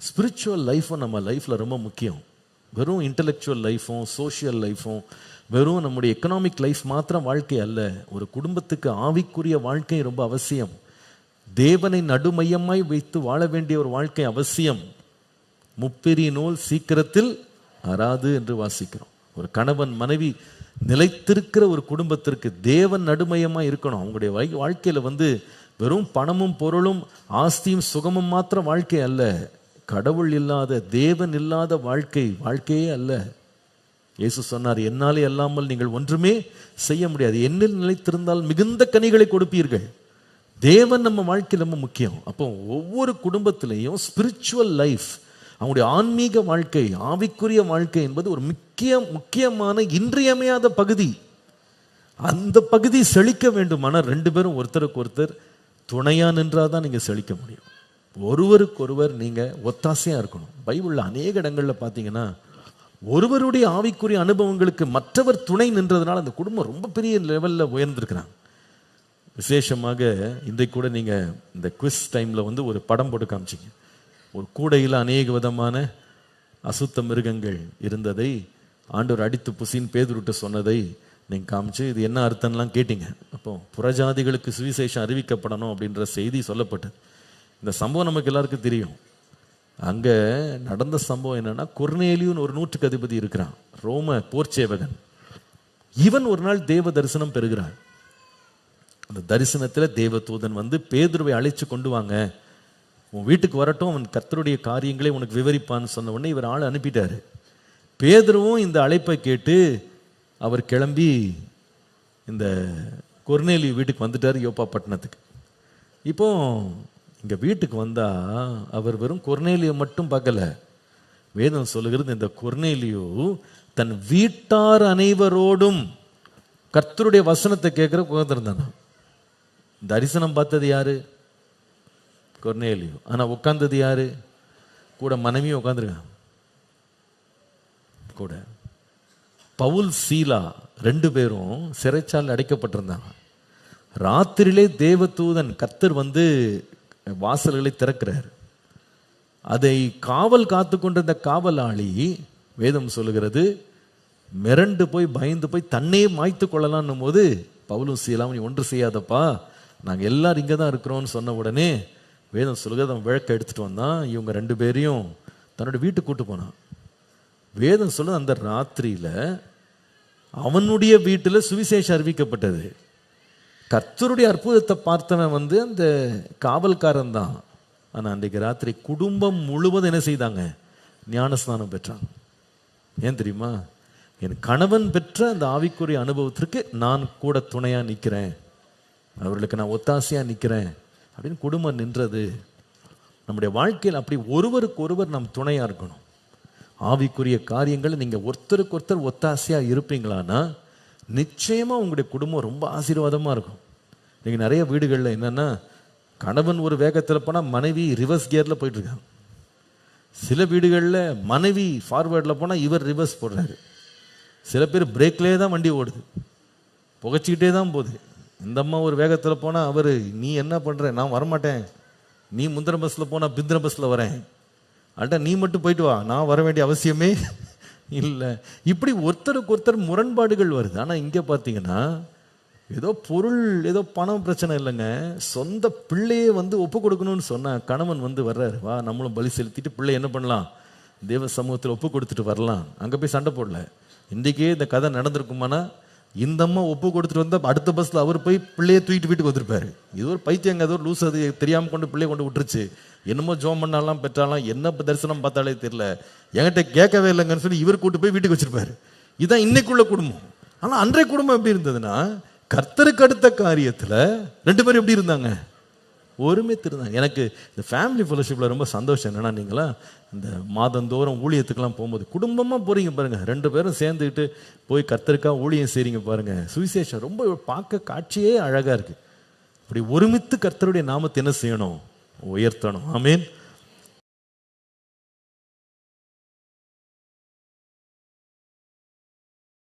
Spiritual லைஃப்பும் நம்ம லைஃப்பில் ரொம்ப முக்கியம். வெறும் இன்டலெக்சுவல் லைஃப்பும் சோஷியல் லைஃப்பும் வெறும் நம்முடைய எக்கனாமிக் லைஃப் மாத்திரம் வாழ்க்கை அல்ல. ஒரு குடும்பத்துக்கு ஆவிக்குரிய வாழ்க்கை ரொம்ப அவசியம். தேவனை நடுமையமாய் வைத்து வாழ வேண்டிய ஒரு வாழ்க்கை அவசியம். முப்பெரிய நூல் சீக்கிரத்தில் அறாது என்று வாசிக்கிறோம். ஒரு கணவன் மனைவி நிலைத்திருக்கிற ஒரு குடும்பத்திற்கு தேவன் நடுமையமாக இருக்கணும். அவங்களுடைய வாழ்க்கையில் வந்து வெறும் பணமும் பொருளும் ஆஸ்தியும் சுகமும் மாத்திரம் வாழ்க்கை அல்ல. கடவுள் இல்லாத தேவன் இல்லாத வாழ்க்கை வாழ்க்கையே அல்ல. இயேசு சொன்னார் என்னாலே அல்லாமல் நீங்கள் ஒன்றுமே செய்ய முடியாது. என்னில் நிலைத்திருந்தால் மிகுந்த கனிகளை கொடுப்பீர்கள். தேவன் நம்ம வாழ்க்கையில் ரொம்ப முக்கியம். அப்போ ஒவ்வொரு குடும்பத்திலையும் ஸ்பிரிச்சுவல் லைஃப் அவங்களுடைய ஆன்மீக வாழ்க்கை ஆவிக்குரிய வாழ்க்கை என்பது ஒரு முக்கிய முக்கியமான இன்றியமையாத பகுதி. அந்த பகுதி செழிக்க வேண்டுமானால் ரெண்டு பேரும் ஒருத்தருக்கு ஒருத்தர் துணையா நின்றாதான் நீங்கள் செழிக்க முடியும். ஒருவருக்கொருவர் நீங்கள் ஒத்தாசையாக இருக்கணும். பைபிளில் அநேக இடங்களில் பார்த்தீங்கன்னா ஒருவருடைய ஆவிக்குரிய அனுபவங்களுக்கு மற்றவர் துணை நின்றதுனால அந்த குடும்பம் ரொம்ப பெரிய லெவலில் உயர்ந்திருக்கிறாங்க. விசேஷமாக இன்றைக்கு கூட நீங்கள் இந்த குவிஸ் டைமில் வந்து ஒரு படம் போட்டு காமிச்சிங்க. ஒரு கூடையில் அநேக விதமான அசுத்த மிருகங்கள் இருந்ததை ஆண்டவர் அடித்து புசின்னு பேதுருட்ட சொன்னதை நீங்கள் காமிச்சு இது என்ன அர்த்தம்லாம் கேட்டீங்க. அப்போ புறஜாதிகளுக்கு சுவிசேஷம் அறிவிக்கப்படணும் அப்படின்ற செய்தி சொல்லப்பட்டது. இந்த சம்பவம் நமக்கு எல்லாருக்கும் தெரியும். அங்கே நடந்த சம்பவம் என்னன்னா கொர்னேலியுன்னு ஒரு நூற்றுக்கு அதிபதி இருக்கிறான் ரோம போர்ச்சேவகன் இவன் ஒரு நாள் தேவ தரிசனம் பெறுகிறான் அந்த தரிசனத்தில் தேவதூதன் வந்து பேதுருவை அழைச்சு கொண்டு வாங்க. உன் வீட்டுக்கு வரட்டும் அவன் கர்த்தருடைய காரியங்களை உனக்கு விவரிப்பான்னு சொன்ன உடனே இவர் ஆள் அனுப்பிட்டாரு. பேதுருவும் இந்த அழைப்பை கேட்டு அவர் கிளம்பி இந்த கொர்நேலி வீட்டுக்கு வந்துட்டார் யோப்பா பட்டணத்துக்கு. இப்போ இங்கே வீட்டுக்கு வந்தால் அவர் வெறும் கொர்நேலியை மட்டும் பார்க்கல. வேதம் சொல்லுகிறது இந்த கொர்நேலியோ தன் வீட்டார் அனைவரோடும் கர்த்தருடைய வசனத்தை கேட்குற உட்காந்துருந்தானா தரிசனம் பார்த்தது யாரு? கொர்னேலியோ. ஆனால் உட்காந்தது யாரு? கூட மனைவியும் உட்காந்துருக்கான் கூட. பவுல் சீலா ரெண்டு பேரும் சிறைச்சால் அடைக்கப்பட்டிருந்தாங்க. ராத்திரியிலே தேவதூதன் கர்த்தர் வந்து வாசல்களை திறக்கிறார். அதை காவல் காத்து கொண்டிருந்த காவலாளி வேதம் சொல்லுகிறது மிரண்டு போய் பயந்து போய் தன்னையே மாய்த்து கொள்ளலாம்னும் போது பவுலும் செய்யலாம் நீ ஒன்று செய்யாதப்பா நாங்கள் எல்லாரும் இங்கே தான் இருக்கிறோம்னு சொன்ன உடனே வேதம் சொல்லுகிறது அவன் விளக்க எடுத்துகிட்டு வந்தான். இவங்க ரெண்டு பேரையும் தன்னோட வீட்டுக்கு கூட்டு போனான். வேதம் சொல்ல அந்த ராத்திரியில் அவனுடைய வீட்டில் சுவிசேஷம் அறிவிக்கப்பட்டது. கர்த்தருடைய அற்புதத்தை பார்த்தவன் வந்து அந்த காவல்காரன் தான் ஆனால் அன்றைக்கு ராத்திரி குடும்பம் முழுவதும் என்ன செய்தாங்க? ஞானஸ்நானம் பெற்றாங்க. ஏன் தெரியுமா? என் கணவன் பெற்ற அந்த ஆவிக்குரிய அனுபவத்திற்கு நான் கூட துணையாக நிற்கிறேன் அவர்களுக்கு நான் ஒத்தாசையாக நிற்கிறேன் அப்படின்னு குடும்பம் நின்றது. நம்முடைய வாழ்க்கையில் அப்படி ஒருவருக்கு ஒருவர் நாம் துணையாக இருக்கணும். ஆவிக்குரிய காரியங்களை நீங்கள் ஒருத்தருக்கு ஒருத்தர் ஒத்தாசையாக இருப்பீங்களான்னா நிச்சயமாக உங்களுடைய குடும்பம் ரொம்ப ஆசீர்வாதமாக இருக்கும். இன்றைக்கி நிறைய வீடுகளில் என்னன்னா கணவன் ஒரு வேகத்தில் போனால் மனைவி ரிவர்ஸ் கியரில் போயிட்டுருக்காங்க சில வீடுகளில் மனைவி ஃபார்வேர்டில் போனால் இவர் ரிவர்ஸ் போடுறாரு. சில பேர் பிரேக்லேயே தான் வண்டி ஓடுது. புகைச்சிக்கிட்டே தான் போகுது. இந்த அம்மா ஒரு வேகத்தில் போனால் அவர் நீ என்ன பண்ணுற நான் வரமாட்டேன். நீ முந்திர பஸ்ஸில் போனால் பிந்திர பஸ்ஸில் வரேன். அல்ட்டா நீ மட்டும் போயிட்டு வா. நான் வர வேண்டிய அவசியமே இல்லை. இப்படி ஒருத்தருக்கு ஒருத்தர் முரண்பாடுகள் வருது. ஆனால் இங்கே பார்த்தீங்கன்னா ஏதோ பொருள் ஏதோ பணம் பிரச்சனை இல்லைங்க. சொந்த பிள்ளையே வந்து ஒப்பு கொடுக்கணும்னு சொன்ன கணவன் வந்து வர்றாரு. வா நம்மளும் பலி செலுத்திட்டு பிள்ளை என்ன பண்ணலாம்? தேவ சமூகத்தில் ஒப்பு கொடுத்துட்டு வரலாம். அங்கே போய் சண்டை போடல. இன்றைக்கே இந்த கதை நடந்திருக்குமானா இந்த அம்மா ஒப்பு கொடுத்துட்டு வந்தா அடுத்த பஸ்ல அவர் போய் பிள்ளையை தூக்கிட்டு வீட்டுக்கு வந்திருப்பாரு. இது ஒரு பைத்தியங்க ஏதோ லூஸ் அது தெரியாம கொண்டு பிள்ளைய கொண்டு விட்டுருச்சு. என்னமோ ஜோம் பண்ணாலாம் பெற்றாலாம் என்ன தரிசனம் பார்த்தாலே தெரியல. என்கிட்ட கேட்கவே இல்லைங்கன்னு சொல்லி இவர் கூட்டு போய் வீட்டுக்கு வச்சிருப்பாரு. இதான் இன்னைக்குள்ள குடும்பம். ஆனா அன்றைய குடும்பம் எப்படி இருந்ததுன்னா கர்த்தருக்கு அடுத்த காரியத்துல ரெண்டு பேரும் எப்படி இருந்தாங்க? ஒருமித்திருந்தாங்க எனக்கு இந்த ஃபேமிலி ஃபெலோஷிப்பில் ரொம்ப சந்தோஷம் என்னென்னா நீங்களா இந்த மாதந்தோறும் ஊழியத்துக்கெல்லாம் போகும்போது குடும்பமாக போகிறீங்க பாருங்கள் ரெண்டு பேரும் சேர்ந்துக்கிட்டு போய் கத்திருக்கா ஊழியம் செய்கிறீங்க பாருங்கள் சுவிசேஷம் ரொம்ப பார்க்க காட்சியே அழகாக இருக்குது இப்படி ஒருமித்து கர்த்தருடைய நாமத்தை என்ன செய்யணும்? உயர்த்தணும். ஆமீன்.